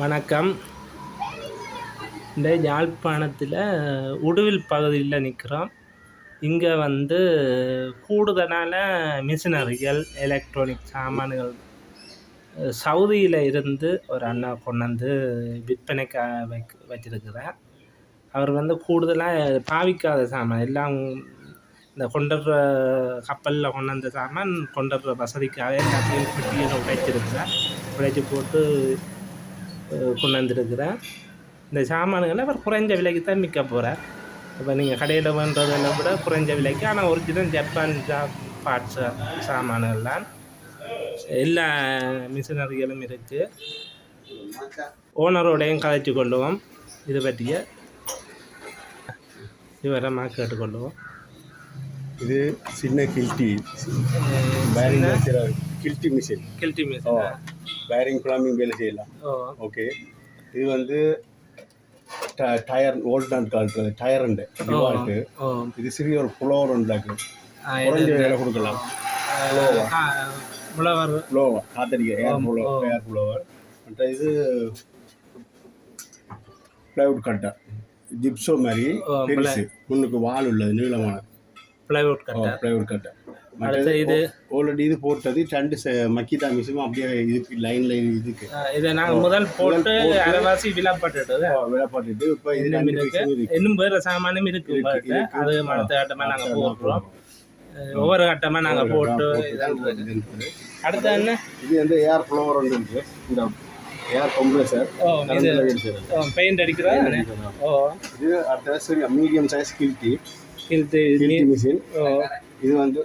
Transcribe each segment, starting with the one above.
வணக்கம். இந்த யாழ்ப்பாணத்தில் உடுவில் பகுதியில் நிற்கிறோம் இங்கே வந்து கூடுதலான மிஷினரிகள் எலக்ட்ரானிக் சாமான்கள் சவுதியில் இருந்து ஒரு அண்ணா கொண்டு வந்து விற்பனைக்காக வைக் வச்சுருக்கிறார் அவர் வந்து கூடுதலாக பாவிக்காத சாமான் எல்லாம் இந்த கொண்டுடுற கப்பலில் கொண்டு வந்த சாமான் கொண்டுடுற வசதிக்காக எல்லாத்தையும் பெட்டியில் உடைச்சிருக்கிறார். உடைச்சி போட்டு கொண்டு வந்திருக்கிறேன் இந்த சாமான்களை அவர் குறைஞ்ச விலைக்கு தான் விற்க போகிறார் இப்போ நீங்கள் கடையில் பண்ணுறதெல்லாம் விட குறைஞ்ச விலைக்கு ஆனால் ஒரிஜினல் ஜப்பான் பார்ட்ஸ் சாமான்கள் தான் எல்லா மிஷினரிகளும் இருக்குது ஓனரோடையும் கதைச்சு கொள்ளுவோம். இது பற்றிய விவரமாக கேட்டுக்கொள்ளுவோம். இது சின்ன கில்ட்டி. கில்ட்டி மிஷின். கில்ட்டி மிஷின். பேரிங் பிளம்பிங் வேலை செய்யலாம். ஓகே இது வந்து டயர் ஓல்ட் அண்ட் கால்ட்டு டயர் உண்டு. டிவால்ட்டு இது சிறிய ஒரு புலோவர் உண்டாக்கு குறைஞ்ச வேலை கொடுக்கலாம். உழவர் புலோவர் காத்தடிக்க ஏர் புலோவர் ஏர் புலோவர் மற்ற இது ப்ளைவுட் கட்டர் ஜிப்ஸோ மாதிரி பெருசு. முன்னுக்கு வால் உள்ளது நீளமான. பிளைவுட் கட்டர் ப்ளைவுட் கட்டர் அடுத்து இது ஆல்ரெடி இது போட்டது ரெண்டு மக்கிதா மிஷினும் அப்படியே இதுக்கு லைன்ல இதுக்கு. இதை நாங்கள் முதல் போட்டு அரைவாசி விழப்பட்டுட்டு விளப்பாட்டுட்டு இப்போ இது இன்னும் வேறு சாமானும் இருக்கு. அது அடுத்த கட்டமாக நாங்கள் போடுறோம் ஒவ்வொரு கட்டமாக நாங்கள் போட்டு. அடுத்து என்ன? இது வந்து ஏர் ஃப்ளோவர் வந்து இருக்கு. இந்த ஏர் கம்ப்ரஸர் பெயிண்ட் அடிக்கிறா ஓ இது அடுத்த மீடியம் சைஸ் கில்ட்டி கில்ட்டி மிஷின் இது வந்து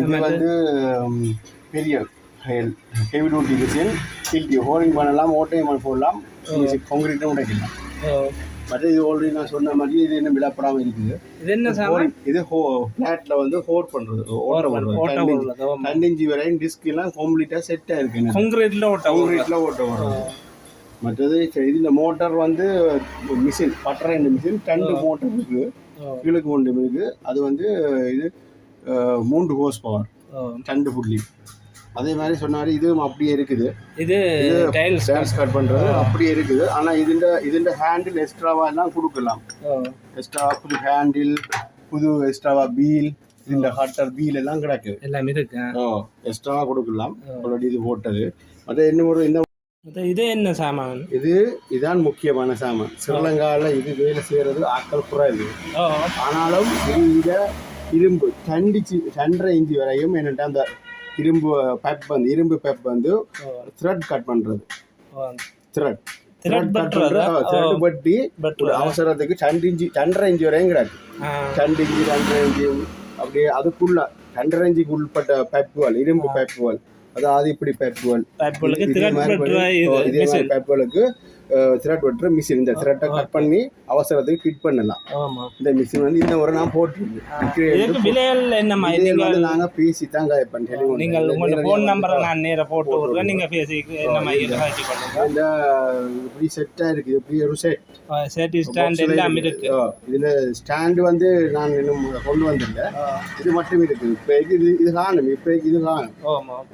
இது வந்து பெரிய ஹெவி டியூட்டி மிஷின் கில்ட்டி ஹோலிங் பண்ணலாம் ஓட்டையும் போடலாம். காங்கிரீட்டும் உடைக்கலாம். மற்ற இது ஆல்ரெடி நான் சொன்ன மாதிரி இது இன்னும் விடப்படாமல் இருக்குது? இது என்ன சாமான்? இது ஹோ ஃப்ளாட்ல வந்து ஹோட் பண்றது ஓட்ட டென் இன்ச்சு வரையும் டிஸ்க் எல்லாம் கம்ப்ளீட்டா செட் ஆயிருக்கு எனக்கு. காங்கிரீட்ல ஓட்ட காங்கிரீட்ல ஓட்ட வரும் மற்றது சரி, இதுல மோட்டார் வந்து மிஷின் பட்டரை மிஷின் ரெண்டு மோட்டர் இருக்கு ஓ கீழுக்கு ஒன்று இருக்கு அது வந்து இது மூன்று ஹோஸ் பவர். ஓ ரெண்டு புள்ளி. அதே மாதிரி சொன்னாரு இதுவும் அப்படியே இருக்குது. இது டைல்ஸ் டான்ஸ் கட் பண்றது அப்படியே இருக்குது. ஆனா இதுண்ட இதுண்ட ஹேண்டில் எக்ஸ்ட்ராவா எல்லாம் கொடுக்கலாம். எக்ஸ்ட்ரா புது ஹேண்டில் புது எக்ஸ்ட்ராவா பீல் இந்த ஹட்டர் பீல் எல்லாம் கிடக்கு. எல்லாமே இருக்கு ஓ எக்ஸ்ட்ராவா கொடுக்கலாம். ஆல்ரெடி இது போட்டது. மற்ற இன்னும் ஒரு இந்த இது என்ன சாமான்? இது இதான் முக்கியமான சாமான். ஸ்ரீலங்காவில் இது வேலை செய்யறது ஆக்கள் குறைவு. ஆனாலும் இந்த இரும்பு தண்டிச்சு ரெண்டரை இன்ச்சு வரையும் என்னட்ட அந்த இரும்பு பெப் வந்து இரும்பு பெப் வந்து த்ரெட் கட் பண்றது. ஓ. த்ரெட் த்ரெட் த்ரெட் பட்டி அவசரத்துக்கு ரெண்டு இன்ச்சு ரெண்டரை இன்ச்சு வரையும் கிடக்கு. ரெண்டு இன்ச்சு ரெண்டரை இன்ச்சு அப்படியே அதுக்குள்ள ரெண்டரை இன்ச்சுக்கு உட்பட்ட பைப்புகள் இரும்பு பைப்புகள் அதாவது இப்படி பைப்புகள் பைப்புகளுக்கு இதே த்ரெட் வெட்டுற மிஷின் இந்த த்ரெட்டை கட் பண்ணி அவசரத்துக்கு ஃபிட் பண்ணலாம். ஆமா. இந்த மிஷின் வந்து இந்த ஒரு நான் போட்டிருக்கேன் இதுக்கு விலைகள் என்னம்மா? நீங்கள் பேசி தான் காய்ப்பேன் டெலிஃபோன் நீங்கள் உங்களோட ஃபோன் நம்பரை நான் நேரா போட்டு விடுறேன். நீங்க பேசி என்னம்மா இந்த இப்படி செட்டா இருக்கு. இப்படி ஒரு செட் சேட்டி ஸ்டாண்ட் எல்லாம் இருக்கு. இதுல ஸ்டாண்ட் வந்து நான் இன்னும் கொண்டு வந்தில்ல இது மட்டும் இருக்கு. இப்போ இது இது காணும். இப்போ இது காணும்.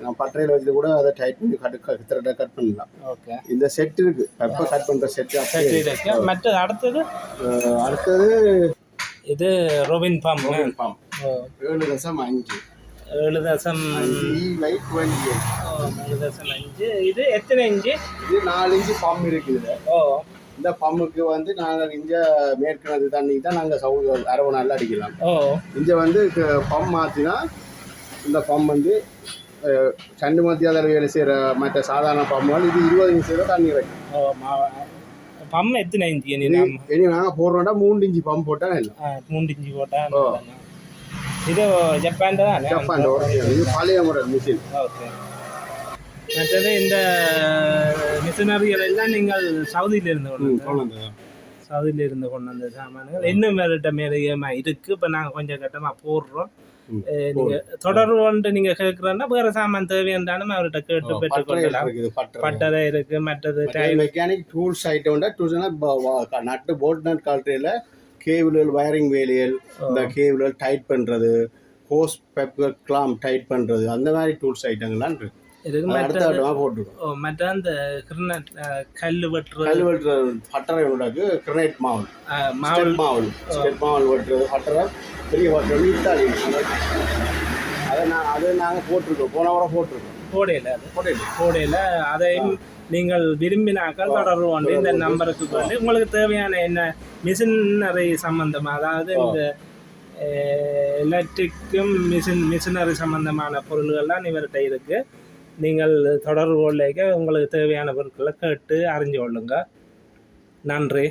நான் பட்டறையில் வச்சு கூட அதை டைட் பண்ணி கட் த்ரெட்டை கட் பண்ணலாம். ஓகே இந்த செட் இருக்கு. பெப்பை கட் பண்ற செட் சரி இருக்கு. மற்றது அடுத்தது? அடுத்தது இது ரோபின் பாம் பாம் ஏழு தசம் அஞ்சு. ஏழு தசம் ஏழு தசம் அஞ்சு. இது எத்தனை இஞ்சு இது நாலு இன்ச்சு பம்ப் இருக்குது. ஓ. இந்த பம்புக்கு வந்து நாங்கள் இங்கே மேற்கிணது தண்ணி தான் நாங்கள் அரவு நாளில் அடிக்கலாம். ஓ. இங்கே வந்து பம்ப் மாற்றினா இந்த பம்ப் வந்து சண்டு மத்தியாத வேலை செய்கிற மற்ற சாதாரண பம்புகள் இது இருபது நிமிஷம் தண்ணி மா- பம் எத்தனை இஞ்சி இனி நாங்கள் போடுறோம்னா மூணு இன்ச்சு பம்ப் போட்டால் மூன்று இஞ்சி போட்டா ஓ. நல்லதுண்ணா. இது ஜப்பான் தான் ஜப்பான் இது பழைய முறை மிஷின் ஓகே மற்றது இந்த மிஷினரிகள் எல்லாம் நீங்கள் சவுதியில இருந்து கொண்டு. சவுதியில இருந்து கொண்டு வந்த சாமான்கள் இன்னும் வேறுகிட்ட மேலேயமா இருக்கு இப்போ நாங்கள் கொஞ்சம் கட்டமா போடுறோம் நீங்க தொடர்பு கொண்டு நீங்க கேட்குறோன்னா வேற சாமான் தேவையாண்டாலும் அவர்கிட்ட கேட்டு பெற்றுக்கொள்ளலாம் பட்டறை இருக்கு மற்றது மெக்கானிக் டூல்ஸ் ஐட்டம் உண்டா டூல்ஸ்னா நட்டு போட் நட் கால்ட்ரியில் கேபிள்கள் வயரிங் வேலியல் இந்த கேபிள்கள் டைட் பண்ணுறது ஹோஸ் பெப்பர் கிளாம் டைட் பண்ணுறது அந்த மாதிரி டூல்ஸ் ஐட்டங்கள்லாம் இருக்கு மற்ற அந்த கிரினட் கல் வெட்டுறது. கல் வெட்டுற பட்டறை உண்டாக்கு கிரனைட் மாவல். மாவல். மாவல். மாவல் வெட்டுறது பட்டறை. பெரிய பட்டறை இத்தாலி. அதை நான் அதை நாங்கள் போட்டிருக்கோம். போன வாரம் போட்டிருக்கோம். போடையில் அது. போடையில். அதையும் நீங்கள் விரும்பினாக்கள் தொடர்பு கொண்டு இந்த நம்பருக்கு வந்து உங்களுக்கு தேவையான என்ன மிஷினரி சம்பந்தமாக அதாவது இந்த எலக்ட்ரிக்கும் மிஷின் மிஷினரி சம்பந்தமான பொருள்கள்லாம் இவர்கிட்ட இருக்கு. நீங்கள் தொடர்பு கொள்ளைக்க உங்களுக்கு தேவையான பொருட்களை கேட்டு அறிஞ்சு கொள்ளுங்க. நன்றி.